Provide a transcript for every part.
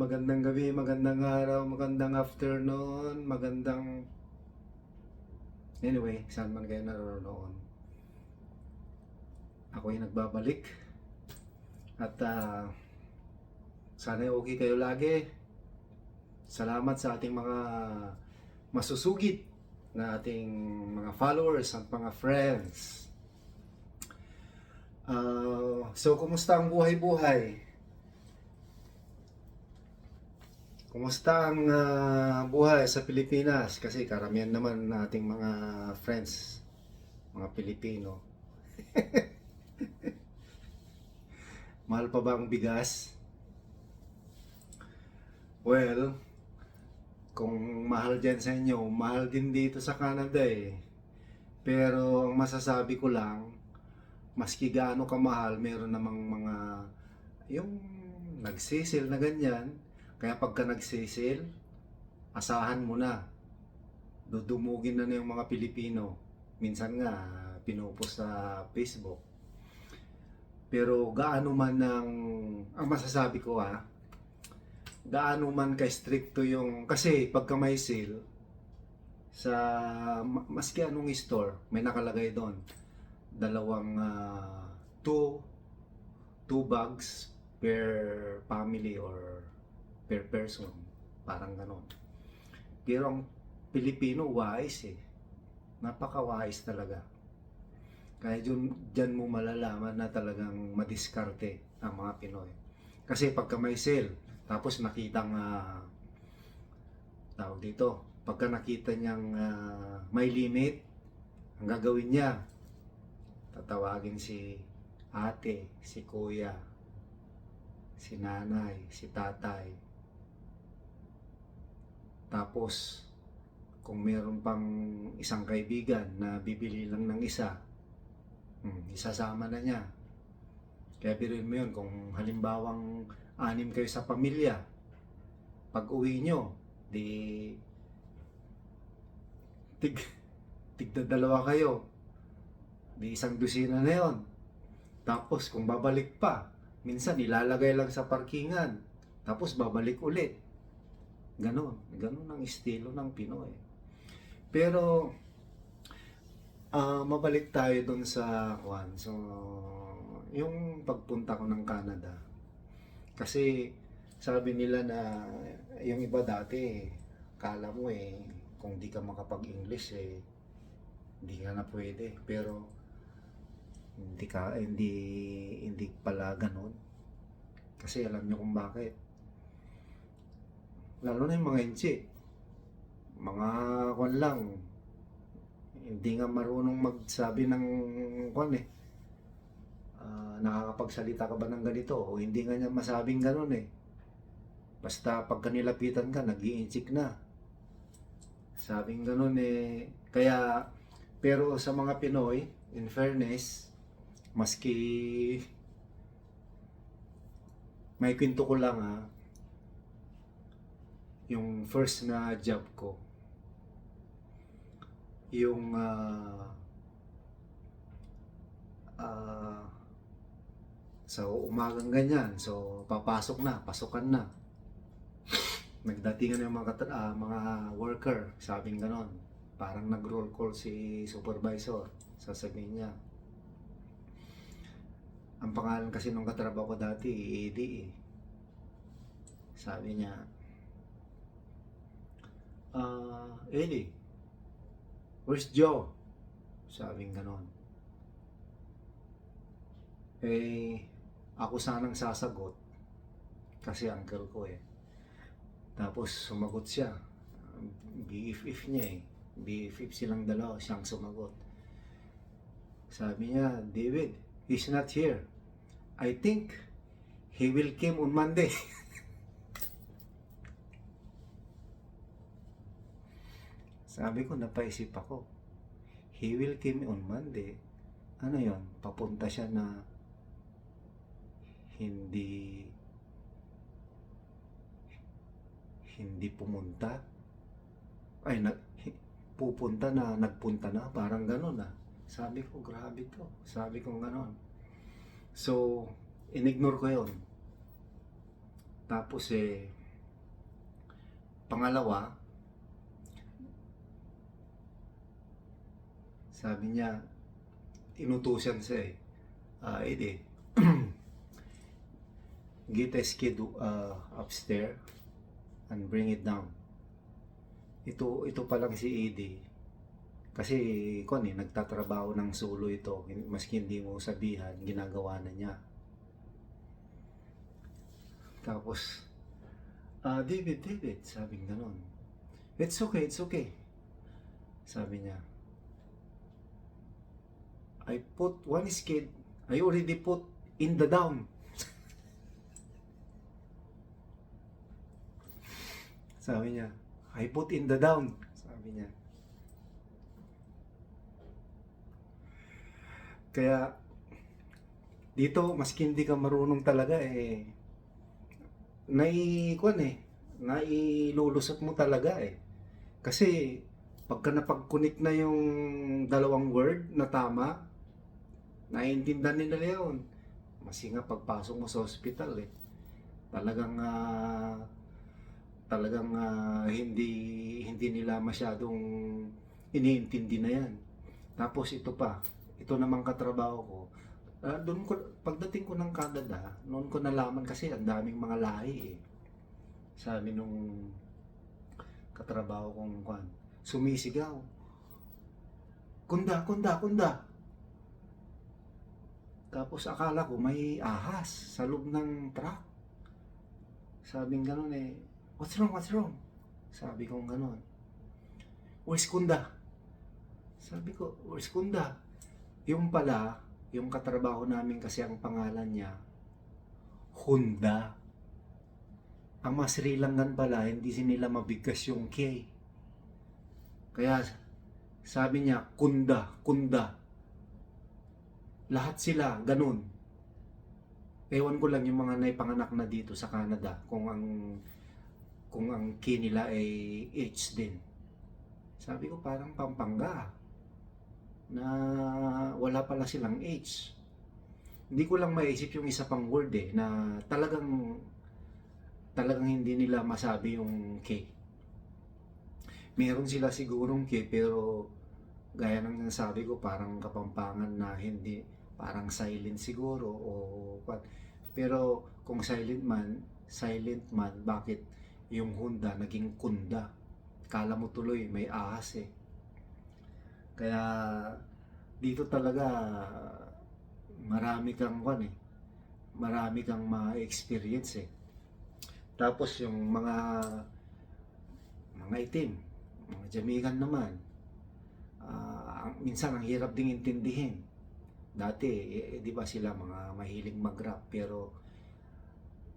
magandang gabi, magandang araw, magandang afternoon, magandang... Anyway, saan man kayo naroon. Ako ay nagbabalik. At ah, sana okay kayo lagi. Salamat sa ating mga masusugid na ating mga followers at mga friends. Ah, so, kumusta ang buhay-buhay? Kumusta ang ah, buhay sa Pilipinas? Kasi karamihan naman nating mga friends, mga Pilipino. Mahal pa ba ang bigas? Well, kung mahal dyan sa inyo, mahal din dito sa Canada eh. Pero ang masasabi ko lang, maski gaano kamahal, meron namang mga yung nagsisil na ganyan. Kaya pagka nagsisil, asahan mo na. Dudumugin na na yung mga Pilipino. Minsan nga, pinupost sa Facebook. Pero gaano man ang, ang masasabi ko ha, gaano man ka-stricto yung, kasi pagka may sale, sa ma- maski anong store, may nakalagay doon, dalawang ah, two, two bags per family or per person. Parang ganon. Pero ang Pilipino wise eh. Napaka-wise talaga. Kaya dyan, dyan mo malalaman na talagang madiskarte ang mga Pinoy. Kasi pagka may sale, tapos nakitang ah, tawag dito, pagka nakita niyang ah, may limit, ang gagawin niya, tatawagin si ate, si kuya, si nanay, si tatay. Tapos, kung meron pang isang kaibigan na bibili lang ng isa, hmm, isasama na niya. Kaya biruin mo yun, kung halimbawang anim kayo sa pamilya, pag uwi nyo, di tig, tigda dalawa kayo, di isang dusina na yon. Tapos kung babalik pa, minsan ilalagay lang sa parkingan, tapos babalik ulit. Ganon, ganon ang estilo ng Pinoy. Pero, ah mabalik tayo dun sa, Juan, so, yung pagpunta ko ng Canada. Kasi, sabi nila na, yung iba dati, kala mo eh, kung di ka makapag-English eh, hindi ka na pwede. Pero, hindi ka, hindi, hindi pala ganun. Kasi alam nyo kung bakit. Lalo na yung mga inchi. Mga kwan lang. Hindi nga marunong magsabi ng kwan eh. Ah, nakakapagsalita ka ba ng ganito? O hindi nga niya masabing ganun eh. Basta pag kanilapitan ka, nag na. Sabing ganun eh. Kaya, pero sa mga Pinoy, in fairness, maski may kwento ko lang ha, yung first na job ko, yung ah ah, sa umagang ganyan, so papasok na, pasukan na. Nagdatingan yung mga, ah, mga worker, sabing ganon. Parang nag-roll call si supervisor. Sasabihin niya, ang pangalan kasi nung katrabaho ko dati, Eddie eh. Sabi niya, ah, Eddie, where's Joe? Sabing ganon. Eh, ako sanang sasagot. Kasi uncle ko eh. Tapos sumagot siya. BFF niya eh. BFF silang dalawa, siyang sumagot. Sabi niya, David, he's not here. I think he will came on Monday. Sabi ko, napaisip ako. He will came on Monday. Ano yon? Papunta siya na hindi hindi pumunta. Ay, nag, pupunta na, nagpunta na. Parang ganun ah. Sabi ko, grabe to. Sabi ko ganon. So, inignore ko yon. Tapos eh, pangalawa, sabi niya, inutusan siya eh. Ah, edi, get a skid uh, upstairs and bring it down. Ito, ito pa lang si Eddie. Kasi, kon eh, nagtatrabaho ng solo ito. Maski hindi mo sabihan, ginagawa na niya. Tapos, ah, David, David, sabi ganon. It's okay, it's okay. Sabi niya. I put one skid, I already put in the down. Sabi niya, I put in the down. Sabi niya. Kaya, dito, maski hindi ka marunong talaga eh, nai, kwan eh, nailulusot mo talaga eh. Kasi, pagka napag-connect na yung dalawang word na tama, naiintindihan nila yun. Kasi nga pagpasok mo sa hospital eh, talagang ah, talagang ah, hindi hindi nila masyadong iniintindi na yan. Tapos ito pa, ito namang katrabaho ko. Ah, doon ko pagdating ko ng Canada, noon ko nalaman kasi ang daming mga lahi eh. Sabi nung katrabaho kong kwan, sumisigaw. Kunda, kunda, kunda. Tapos akala ko may ahas sa loob ng truck. Sabing ganun eh, what's wrong, what's wrong? Sabi ko ganun. Where's Kunda? Sabi ko, where's Kunda? Yung pala, yung katrabaho namin kasi ang pangalan niya, Honda. Ang mas Langan pala, hindi nila mabigkas yung K. Kaya sabi niya, Kunda, Kunda. Lahat sila, ganun. Ewan ko lang yung mga naipanganak na dito sa Canada kung ang kung ang K nila ay H din. Sabi ko parang Pampanga na wala pala silang H. Hindi ko lang maisip yung isa pang word eh na talagang talagang hindi nila masabi yung K. Meron sila sigurong K pero gaya ng nasabi ko parang kapampangan na hindi parang silent siguro o what. Pero kung silent man, silent man, bakit yung Honda naging kunda? Kala mo tuloy may ahas eh. Kaya dito talaga marami kang kwan eh. Marami kang ma-experience eh. Tapos yung mga mga itim, mga Jamaican naman, ang- minsan ang hirap ding intindihin. Dati, eh, di ba sila mga mahilig mag-rap, pero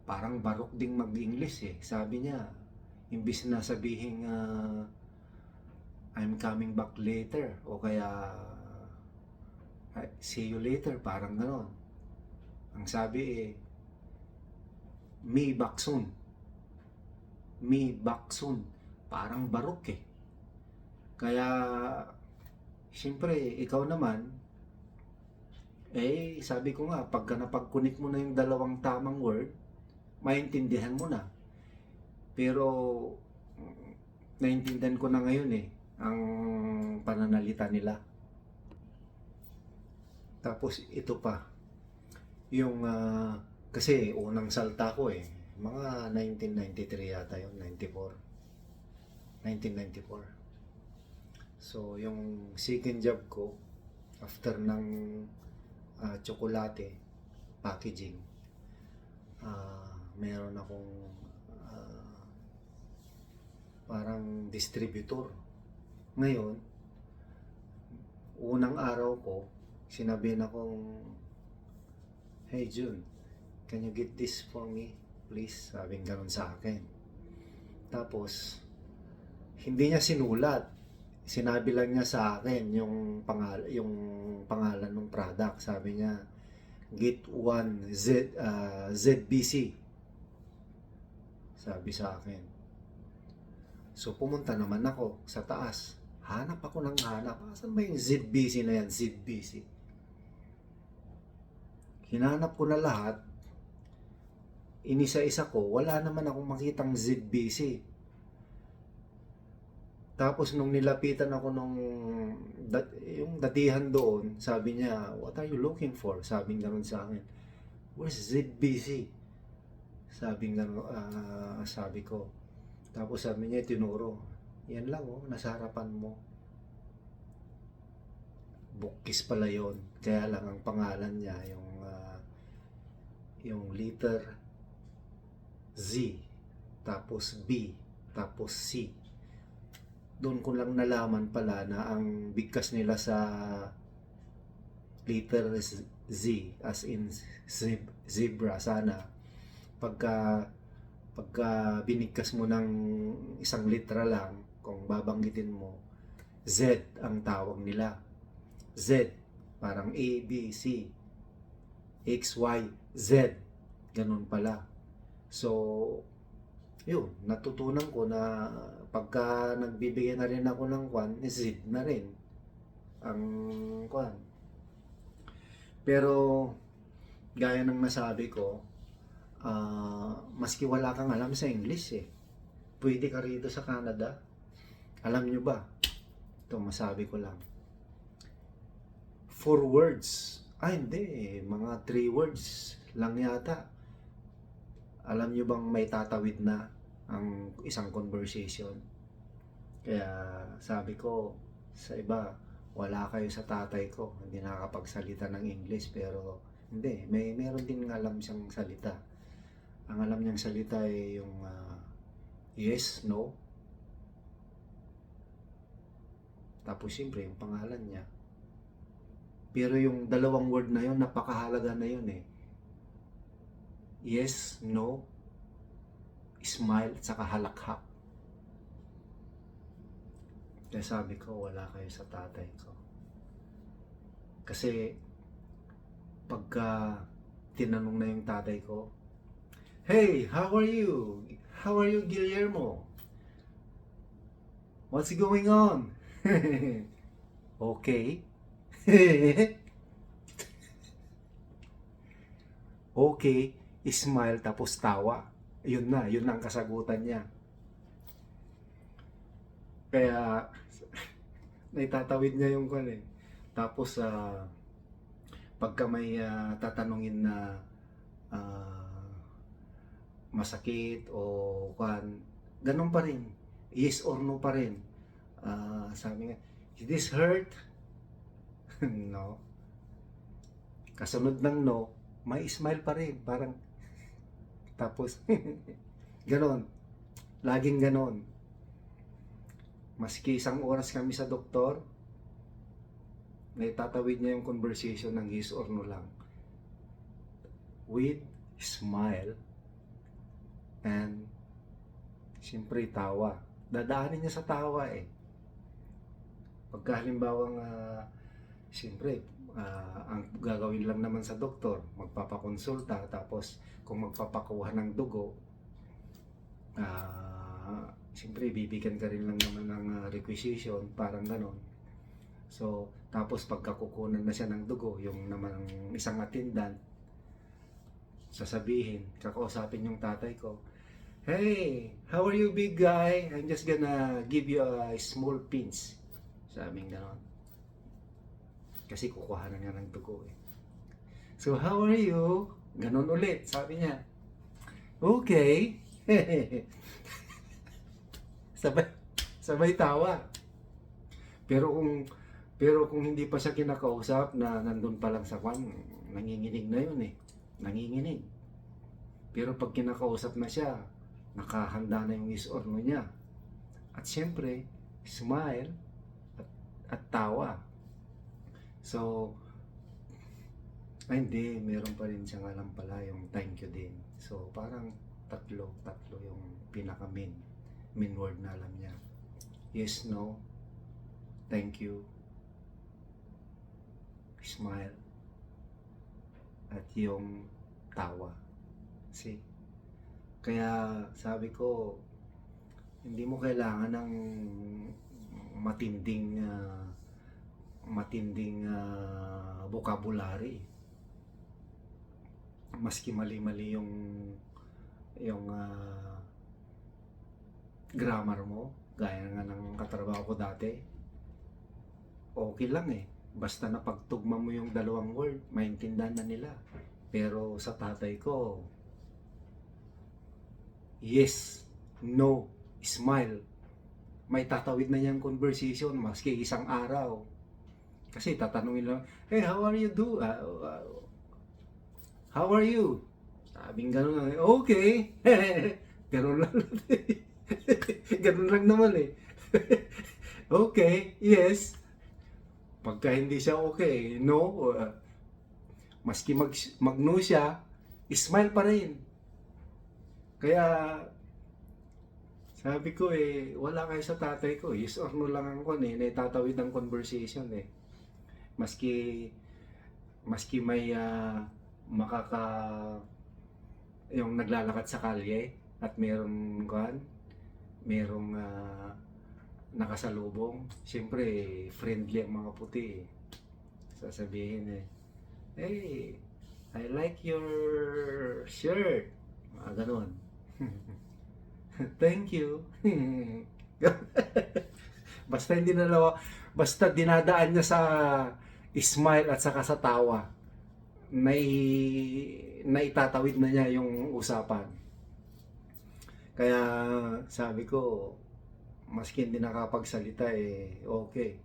parang barok ding mag-English eh. Sabi niya, imbis na sabihin I'm coming back later, o kaya "I- see you later, parang ganon. Ang sabi eh, me back soon. Me back soon. Parang barok eh. Kaya, siyempre, ikaw naman, eh, sabi ko nga, pagka napag-connect mo na yung dalawang tamang word, maintindihan mo na. Pero, naintindihan ko na ngayon eh, ang pananalita nila. Tapos, ito pa, yung, ah, kasi unang salta ko eh, mga 1993 yata yun, 94. 1994. So, yung second job ko, after ng ah, tsokolate packaging, ah, meron akong ah, parang distributor. Ngayon, unang araw ko, sinabi na akong, Hey Jun, can you get this for me? Please, sabing ganun sa akin. Tapos, hindi niya sinulat. Sinabi lang niya sa akin yung pangal yung pangalan ng product. Sabi niya, Git 1 Z ah, ZBC. Sabi sa akin. So pumunta naman ako sa taas. Hanap ako ng hanap. Asan ba yung ZBC na yan? ZBC. Hinanap ko na lahat. Inisa-isa ko. Wala naman akong makitang ZBC. Tapos nung nilapitan ako nung dat, yung datihan doon, sabi niya, what are you looking for? Sabi ganun sa akin. Where's ZBC? Sabi ganun, ah, sabi ko. Tapos sabi niya, tinuro. Yan lang oh, nasa harapan mo. Bukis pala yon. Kaya lang ang pangalan niya, yung ah, yung letter Z, tapos B, tapos C. Doon ko lang nalaman pala na ang bigkas nila sa letter Z, as in zeb- zebra, sana. Pagka, pagka binigkas mo ng isang litra lang, kung babanggitin mo, Z ang tawag nila. Z, parang A, B, C, X, Y, Z. Ganun pala. So, yun, natutunan ko na pagka nagbibigay na rin ako ng kwan, Z na rin ang kwan. Pero, gaya ng nasabi ko, ah, maski wala kang alam sa English eh, pwede ka rito sa Canada. Alam nyo ba? Ito, masabi ko lang. Four words. Ah, hindi eh. Mga three words lang yata. Alam nyo bang may tatawid na ang isang conversation? Kaya sabi ko sa iba, wala kayo sa tatay ko. Hindi nakakapagsalita ng English pero hindi, may meron din alam siyang salita. Ang alam niyang salita ay yung ah, yes, no. Tapos siyempre yung pangalan niya. Pero yung dalawang word na yun, napakahalaga na yun eh. Yes, no, smile, at saka halakhak. Kaya sabi ko, wala kayo sa tatay ko. Kasi, pagka tinanong na yung tatay ko, Hey, how are you? How are you, Guillermo? What's going on? okay. okay, smile tapos tawa. Yun na, yun ang kasagutan niya. Kaya, naitatawid niya yung kwan eh. Tapos, ah, pagka may ah, tatanungin na ah, masakit o kwan, ganun pa rin. Yes or no pa rin. Ah, sabi nga, is this hurt? no. Kasunod ng no, may smile pa rin. Parang, tapos, ganon. Laging ganon. Maski isang oras kami sa doktor, naitatawid niya yung conversation ng yes or no lang. With smile and siyempre tawa. Dadaanin niya sa tawa eh. Pagka halimbawang uh, siyempre ah, ang gagawin lang naman sa doktor, magpapakonsulta tapos kung magpapakuha ng dugo, ah siyempre bibigyan ka rin lang naman ng ah, requisition, parang ganon. So, tapos pagkakukunan na siya ng dugo, yung naman isang attendant, sasabihin, kakausapin yung tatay ko, Hey, how are you big guy? I'm just gonna give you a small pinch. Sabing ganon. Kasi kukuha na nga ng dugo eh. So, how are you? Ganon ulit, sabi niya. Okay. sabay, sabay tawa. Pero kung pero kung hindi pa siya kinakausap na nandun pa lang sa kwan, nanginginig na yun eh. Nanginginig. Pero pag kinakausap na siya, nakahanda na yung is or no niya. At siyempre, smile at, at tawa. So, ay hindi, meron pa rin siyang alam pala yung thank you din. So, parang tatlo, tatlo yung pinaka main, main word na alam niya. Yes, no, thank you, smile, at yung tawa. See? Kaya sabi ko, hindi mo kailangan ng matinding ah, matinding ah, vocabulary. Maski mali-mali yung yung ah, grammar mo, gaya nga ng katrabaho ko dati, okay lang eh. Basta napagtugma mo yung dalawang word, maintindihan na nila. Pero sa tatay ko, yes, no, smile. May tatawid na niyang conversation maski isang araw. Kasi tatanungin lang, hey, how are you do? Ah, ah, how are you? Sabing gano'n lang, okay. ganun lang. ganun lang naman eh. okay, yes. Pagka hindi siya okay, no, uh, maski mag, mag-no siya, smile pa rin. Kaya, sabi ko eh, wala kayo sa tatay ko. Yes or no lang ang kon eh, naitatawid ang conversation eh. Maski, maski may ah, makaka, yung naglalakad sa kalye at merong kan, merong ah, nakasalubong. Siyempre, friendly ang mga puti eh. Sasabihin eh, Hey, I like your shirt. Mga ganon. Thank you. basta hindi nalawa, basta dinadaan niya sa smile at saka sa tawa. Nai, naitatawid na niya yung usapan. Kaya sabi ko, maski hindi nakapagsalita eh, okay.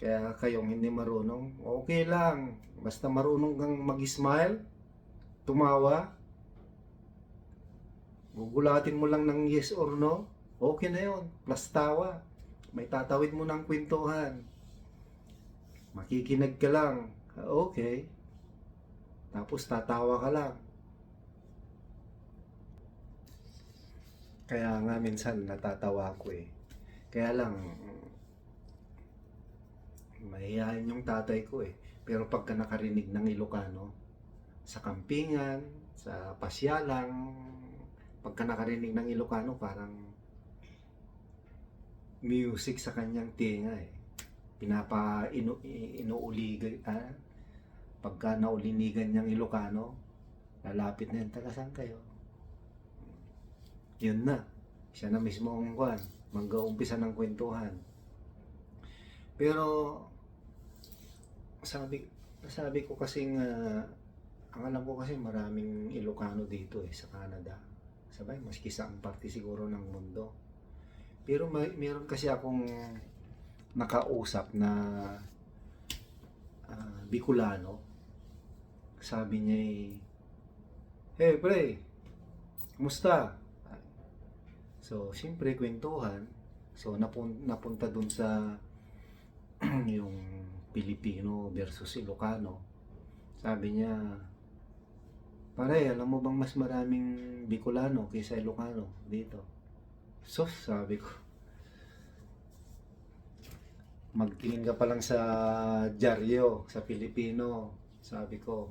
Kaya kayong hindi marunong, okay lang. Basta marunong kang mag-smile, tumawa, gugulatin mo lang ng yes or no, okay na yon Plus tawa. May tatawid mo ng kwentuhan. Makikinig ka lang, okay. Tapos tatawa ka lang. Kaya nga minsan natatawa ko eh. Kaya lang, mahihayin yung tatay ko eh. Pero pagka nakarinig ng Ilocano, sa kampingan, sa pasyalang, pagka nakarinig ng Ilocano, parang music sa kanyang tinga eh. Pinapa inu, inuuligan, ah, pagka naulinigan niyang Ilocano, lalapit na yun, taga saan kayo? Yun na. Siya na mismo ang kwan, mag-uumpisa ng kwentuhan. Pero, sabi, sabi ko kasi nga, ang alam ko kasi maraming Ilocano dito eh, sa Canada. Sabay, maski sa ang parte siguro ng mundo. Pero may, meron kasi akong nakausap na ah, Bicolano. Sabi niya eh, Hey pre, kumusta? So, siyempre, kwentuhan. So, napun- napunta dun sa yung Pilipino versus Ilocano. Sabi niya, pare, alam mo bang mas maraming Bicolano kaysa Ilocano dito? So, sabi ko, magtingin ka pa lang sa dyaryo, sa Pilipino. Sabi ko,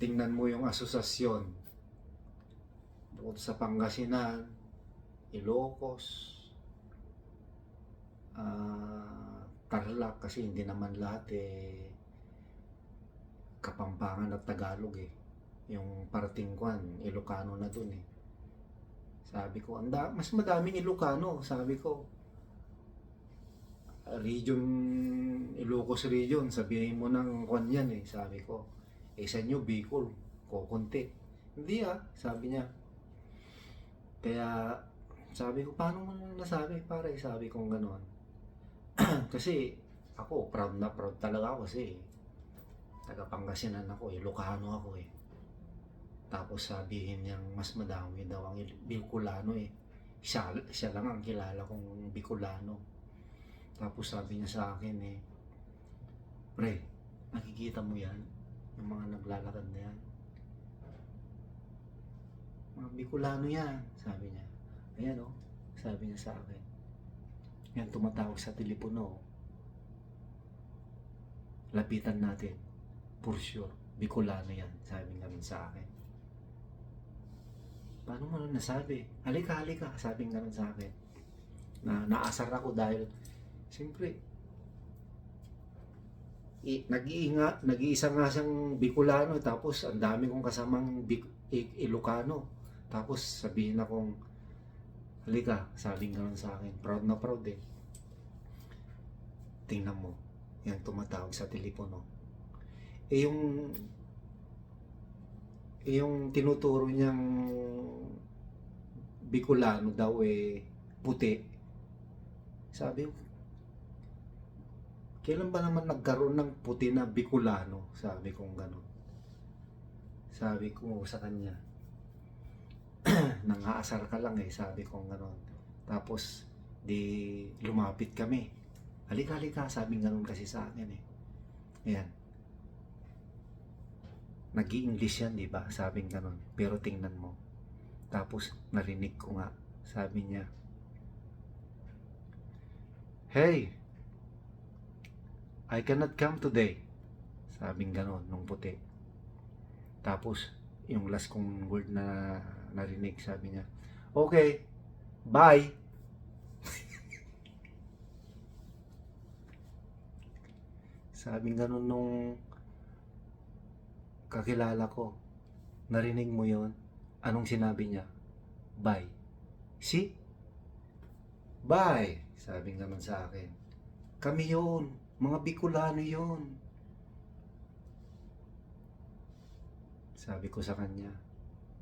tingnan mo yung asosasyon. Bukod sa Pangasinan, Ilocos, ah Tarlac kasi hindi naman lahat eh Kapampangan at Tagalog eh. Yung parting kwan, Ilocano na dun eh. Sabi ko, anda, mas madaming Ilocano, sabi ko. Region, Ilocos region, sabihin mo ng kwan yan eh, sabi ko. Eh sa inyo, Bicol, kukunti. Hindi ah, sabi niya. Kaya, sabi ko, paano mo nasabi? Pare, sabi ko gano'n. kasi, ako, proud na proud talaga ako kasi taga Pangasinan ako, Ilocano ako eh. Tapos sabihin niyang mas madami daw ang Bicolano eh. Siya, siya lang ang kilala kong Bicolano. Tapos sabi niya sa akin eh, Pre, nakikita mo yan? Yung mga naglalakad na yan? Mga Bicolano yan, sabi niya. Ayan oh, sabi niya sa akin. Yan tumatawag sa telepono. Lapitan natin. For sure. Bicolano yan, sabi nga sa akin. Paano mo nasabi? Halika, halika, sabi nga sa akin. Na naasar ako dahil, siyempre, nag-iinga, nag-iisa nga siyang Bicolano tapos ang dami kong kasamang Bic, Ilocano. Tapos sabihin akong Halika, sabing ganun sa akin. Proud na proud eh. Tingnan mo, yan tumatawag sa telepono. Eh yung eh yung tinuturo niyang Bicolano daw eh puti. Sabi ko, kailan ba naman nagkaroon ng puti na Bicolano? Sabi kong gano'n. Sabi ko sa kanya, nangaasar ka lang eh, sabi kong gano'n. Tapos, di lumapit kami. Halika, halika, sabi gano'n kasi sa akin eh. Ayan. nag english yan, di ba? Sabing gano'n. Pero tingnan mo. Tapos, narinig ko nga. Sabi niya, Hey, I cannot come today. Sabing gano'n, nung puti. Tapos, yung last kong word na narinig, sabi niya, Okay, bye. Sabing gano'n nung kakilala ko. Narinig mo yon Anong sinabi niya? Bye. See? Bye. Sabi naman sa akin. Kami yon Mga Bicolano yon Sabi ko sa kanya,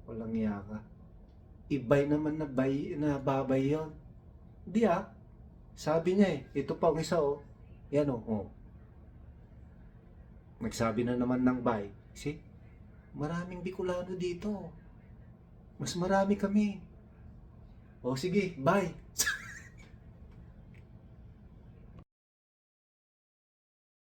walang iya ka. Ibay naman na, bay, na babay yon Di ah. Sabi niya eh, ito pa ang isa oh. Yan oh. oh. Nagsabi na naman ng bye. See? Maraming Bicolano dito. Mas marami kami. O sige, bye.